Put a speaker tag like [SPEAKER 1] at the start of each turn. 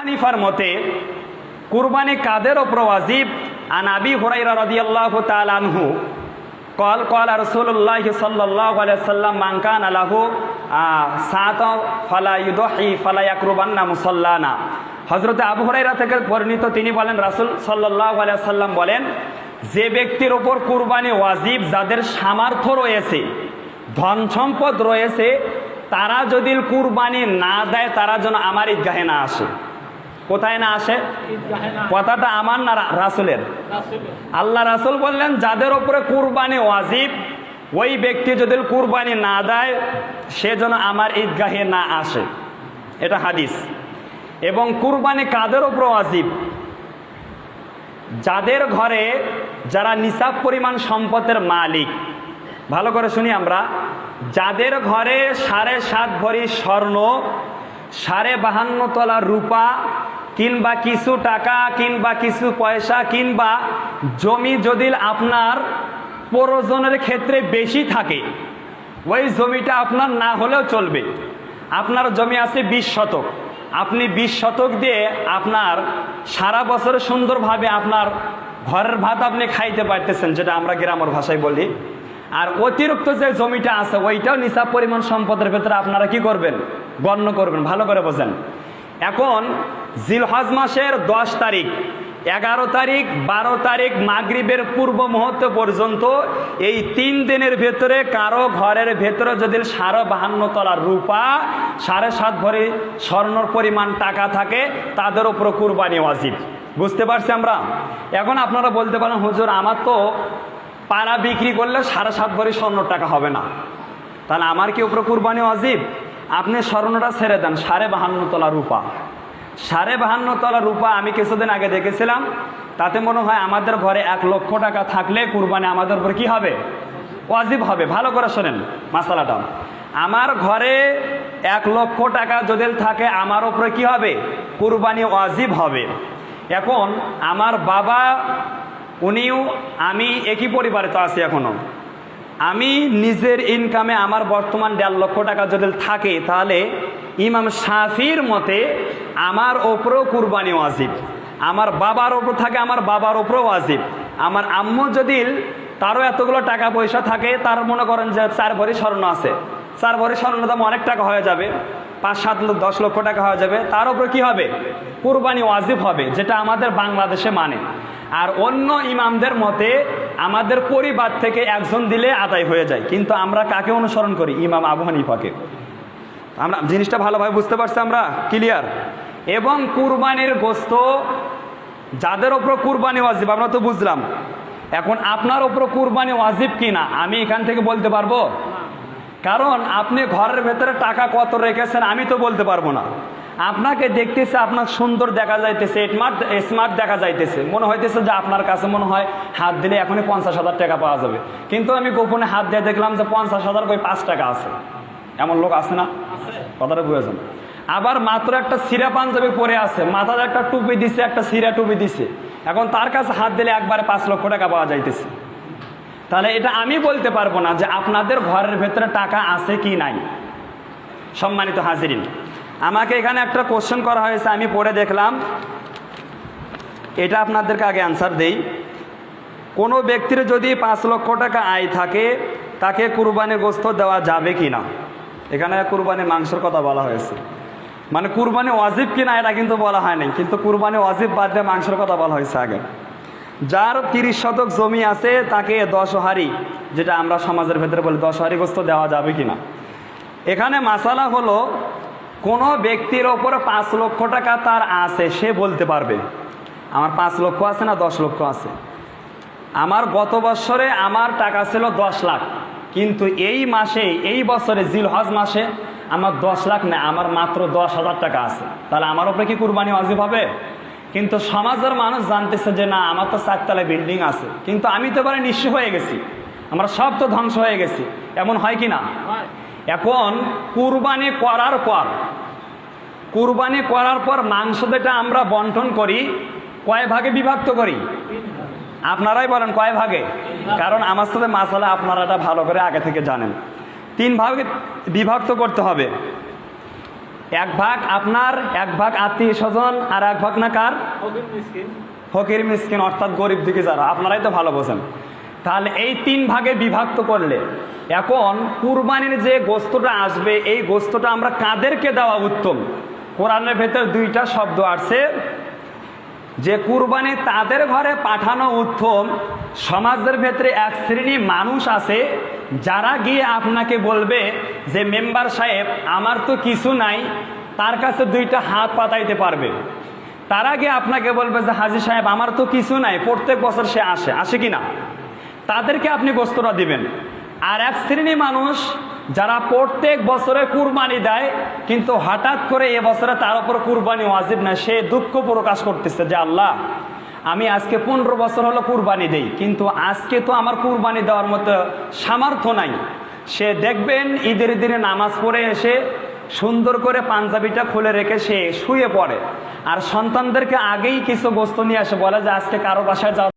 [SPEAKER 1] হানিফার মতে, কুরবানি কাদের ওপর ওয়াজিব? আন আবি হুরাইরা রাদিয়াল্লাহু তাআলা আনহু। কল কল রাসূলুল্লাহ সাল্লাল্লাহু আলাইহি সাল্লাম, মান কানা লাহু সাত, ফালা ইউদহি, ফালা ইয়াকরুবান্না মুসাল্লানা। হযরতে আবু হুরাইরা থেকে বর্ণিত তিনি বলেন, রাসূল সাল্লাল্লাহু আলাইহি সাল্লাম বলেন, যে ব্যক্তির ওপর কুরবানি ওয়াজিব, যাদের সামর্থ্য রয়েছে, ধন সম্পদ রয়েছে, তারা যদি কুরবানি না দেয়, তারা যেন আমার ঈদগাহে না আসে। কোথায় না আসে? কথাটা আমার না রাসূলের? আল্লাহ রাসুল বললেন, যাদের ওপরে কুরবানি ওয়াজিব, ওই ব্যক্তি যদি কুরবানি না দেয়, সে যেন আমার ঈদগাহে না আসে। এটা হাদিস। এবং কুরবানি কাদের ওপর ওয়াজিব? যাদের ঘরে যারা নিসাব পরিমাণ সম্পদের মালিক, ভালো করে শুনি আমরা, যাদের ঘরে সাড়ে সাত ভরি স্বর্ণ, সাড়ে বাহান্ন তলা রূপা কিংবা কিছু টাকা, কিংবা কিছু পয়সা, কিংবা জমি যদি আপনার প্রয়োজনের ক্ষেত্রে বেশি থাকে, ওই জমিটা আপনার না হলেও চলবে। আপনার জমি আছে বিশ শতক। আপনি বিশ শতক দিয়ে আপনার সারা বছর সুন্দরভাবে আপনার ঘরের ভাত আপনি খাইতে পারতেছেন, যেটা আমরা গ্রামের ভাষায় বলি। আর অতিরিক্ত যে জমিটা আছে, ওইটাও নিসাব পরিমাণ সম্পদের ভেতরে আপনারা কি করবেন? গণ্য করবেন, ভালো করে বোঝেন। এখন জিলহজ মাসের দশ তারিখ। এগারো তারিখ, বারো তারিখ মাগরিবের পূর্ব মুহূর্ত পর্যন্ত এই তিন দিনের ভেতরে কারও ঘরের ভেতরে যদি সাড়ে বাহান্ন তলার রূপা, সাড়ে সাত ভরি স্বর্ণর পরিমাণ টাকা থাকে, তাদের ওপর কুরবানি ওয়াজিব। বুঝতে পারছি আমরা? এখন আপনারা বলতে পারেন, হুজুর, আমার তো পাড়া বিক্রি করলে সাড়ে সাত ভরি স্বর্ণ টাকা হবে না। তাহলে আমার কি উপরে কুরবানি ওয়াজিব? আপনি স্বর্ণটা ছেড়ে দেন, সাড়ে বাহান্ন তলা রূপা। সাড়ে বাহান্ন তলা রূপা আমি কিছুদিন আগে দেখেছিলাম। তাতে মনে হয় আমাদের ঘরে এক লক্ষ টাকা থাকলে কুরবানি আমাদের উপর কি হবে? ওয়াজিব হবে। ভালো করে শোনেন মাসালাটা। আমার ঘরে এক লক্ষ টাকা যদি থাকে, আমার উপরে কি হবে? কুরবানি ওয়াজিব হবে। এখন আমার বাবা, উনিও, আমি একই পরিবারে তো আছি এখনও। আমি নিজের ইনকামে আমার বর্তমান দেড় লক্ষ টাকা যদি থাকে, তাহলে ইমাম শাফির মতে আমার ওপরেও কুরবানি ওয়াজিব। আমার বাবার ওপর থাকে, আমার বাবার ওপরেও ওয়াজিব। আমার আম্মু যদি তারও এতগুলো টাকা পয়সা থাকে, তার মনে করেন যে চার ভরি স্বর্ণ আছে। চার ভরি স্বর্ণ দাম অনেক টাকা হয়ে যাবে, পাঁচ, সাত, দশ লক্ষ টাকা হয়ে যাবে। তার উপর কি হবে? কুরবানি ওয়াজিব হবে, যেটা আমাদের বাংলাদেশে মানে। আর অন্য ইমামদের মতে আমাদের পরিবার থেকে একজন দিলে আদায় হয়ে যায়। কিন্তু আমরা কাকে অনুসরণ করি? ইমাম আবু হানিফাকে। আমরা জিনিসটা ভালোভাবে বুঝতে পারছি আমরা? ক্লিয়ার এবং কুরবানির গোস্ত যাদের ওপর কুরবানি ওয়াজিব, আমরা তো বুঝলাম। এখন আপনার ওপর কুরবানি ওয়াজিব কি না আমি এখান থেকে বলতে পারব? কারণ আপনি ঘরের ভেতরে টাকা কত রেখেছেন আমি তো বলতে পারব না। আপনাকে দেখতেছে আপনার সুন্দর দেখা যাইতেছে স্মার্ট স্মার্ট দেখা যাইতেছে। মনে হইতেছে যে আপনার কাছে মনে হয় হাত দিলে এখনই পঞ্চাশ হাজার টাকা পাওয়া যাবে। কিন্তু আমি গোপনে হাত দিয়ে দেখলাম যে পঞ্চাশ হাজার কই পাঁচ টাকা আছে। এমন লোক আছে না? কথাটা বুঝেছেন আবার মাত্র একটা সিরা পাঞ্জাবি পরে আছে। মাথায় একটা টুপি দিছে একটা সিরা টুপি দিছে। এখন তার কাছে হাত দিলে একবারে পাঁচ লক্ষ টাকা পাওয়া যাইতেছে। তাহলে এটা আমি বলতে পারব না যে আপনাদের ঘরের ভেতরে টাকা আছে কি নাই। সম্মানিত হাজিরিন আমাকে এখানে একটা কোশ্চেন করা হয়েছে, আমি পড়ে দেখলাম। এটা আপনাদেরকে আগে অ্যান্সার দেই। কোনো ব্যক্তির যদি পাঁচ লক্ষ টাকা আয় থাকে, তাকে কুরবানির গোস্ত দেওয়া যাবে কি না এখানে কুরবানির মাংসের কথা বলা হয়েছে। মানে কুরবানি ওয়াজিব কিনা, এটা কিন্তু বলা হয় নাই। কিন্তু কুরবানি ওয়াজিব বাদ দিয়ে মাংসের কথা বলা হয়েছে আগে। যার তিরিশ শতক জমি আছে, তাকে দশ হারি যেটা আমরা সমাজের ভেতরে বলি দশ হারি গোস্ত দেওয়া যাবে কিনা? এখানে মাসালা হলো কোনো ব্যক্তির ওপর পাঁচ লক্ষ টাকা তার আছে সে বলতে পারবে। আমার পাঁচ লক্ষ আছে না দশ লক্ষ আছে? আমার গত বছরে আমার টাকা ছিল দশ লাখ কিন্তু এই মাসে এই বছরে জিলহজ মাসে আমার দশ লাখ না আমার মাত্র দশ হাজার টাকা আছে। তাহলে আমার উপরে কি কুরবানি ওয়াজিব হবে? কিন্তু সমাজের মানুষ জানতেছে যে না আমার তো চারতলা বিল্ডিং আছে। কিন্তু আমি তো এবারে নিঃস্ব হয়ে গেছি। আমরা সব তো ধ্বংস হয়ে গেছি। এমন হয় কি না? এখন কুরবানি করার পর কুরবানি করার পর মাংস যেটা আমরা বন্টন করি কয় ভাগে বিভক্ত করি? আপনারাই বলেন কয় ভাগে? কারণ আমার সাথে মাসালা আপনারা এটা ভালো করে আগে থেকে জানেন। তিন ভাগে বিভক্ত করতে হবে। এক ভাগ আপনার এক ভাগ আত্মীয় স্বজন আর এক ভাগ না কার? ফকির মিসকিন অর্থাৎ গরিব দিকে যারা। আপনারাই তো ভালো বোঝেন। তাহলে এই তিন ভাগে বিভক্ত করলে এখন কুরবানির যে গোস্তটা আসবে এই গোস্তটা আমরা কাদেরকে দেওয়া উত্তম? কোরআনের ভেতর দুইটা শব্দ আসছে। যে কুরবানি তাদের ঘরে পাঠানো উত্তম, সমাজের ভেতরে এক শ্রেণি মানুষ আছে, যারা গিয়ে আপনাকে বলবে যে, মেম্বার সাহেব, আমার তো কিছু নাই, তার কাছে দুইটা হাত পাতাইতে পারবে। তার আগে আপনাকে বলবে যে, হাজি সাহেব, আমার তো কিছু নাই, প্রত্যেক বছর সে আসে। আসে কি না তাদেরকে আপনি গোস্তটা দিবেন। আর এক শ্রেণি মানুষ যারা প্রত্যেক বছরে কুরবানি দেয়, কিন্তু হঠাৎ করে এ বছরে তার উপর কুরবানি ওয়াজিব না, সে দুঃখ প্রকাশ করতেছে যে আল্লাহ, আমি আজকে পনেরো বছর হলো কুরবানি দেই, কিন্তু আজকে তো আমার কুরবানি দেওয়ার মতো সামর্থ্য নাই। সে দেখবেন ঈদের দিনে নামাজ পড়ে এসে সুন্দর করে পাঞ্জাবিটা খুলে রেখে সে শুয়ে পড়ে। আর সন্তানদেরকে আগেই কিছু বস্তু নিয়ে আসে, বলে যে আজকে কারও বাসায় যাওয়া